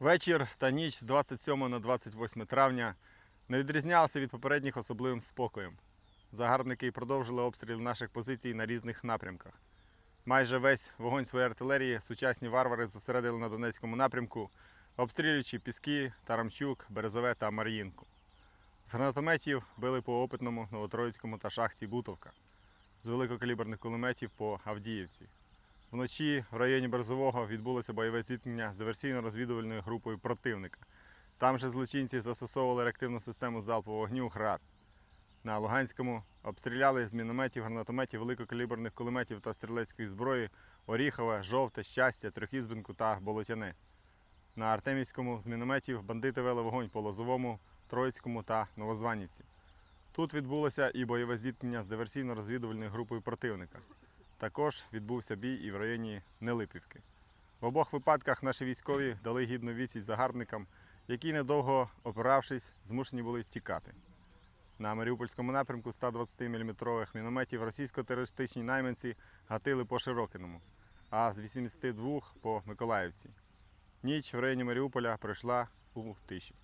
Вечір та ніч з 27 на 28 травня не відрізнялися від попередніх особливим спокоєм. Загарбники продовжили обстріл наших позицій на різних напрямках. Майже весь вогонь своєї артилерії сучасні варвари зосередили на Донецькому напрямку, обстрілюючи Піски, Тарамчук, Березове та Мар'їнку. З гранатометів били по опитному Новотроїцькому та шахті Бутовка, з великокаліберних кулеметів по Авдіївці. Вночі в районі Березового відбулося бойове зіткнення з диверсійно-розвідувальною групою противника. Там же злочинці застосовували реактивну систему залпового вогню ГРАД. На Луганському обстріляли з мінометів, гранатометів, великокаліберних кулеметів та стрілецької зброї Оріхове, Жовте, Щастя, Трьохізбинку та Болотяне. На Артемівському з мінометів бандити вели вогонь по Лозовому, Троїцькому та Новозванівці. Тут відбулося і бойове зіткнення з диверсійно-розвідувальною групою противника. Також відбувся бій і в районі Нелипівки. В обох випадках наші військові дали гідну відсіч загарбникам, які, недовго опиравшись, змушені були втікати. На Маріупольському напрямку 120-мм мінометів російсько-терористичні найманці гатили по Широкиному, а з 82 по Миколаївці. Ніч в районі Маріуполя пройшла у тиші.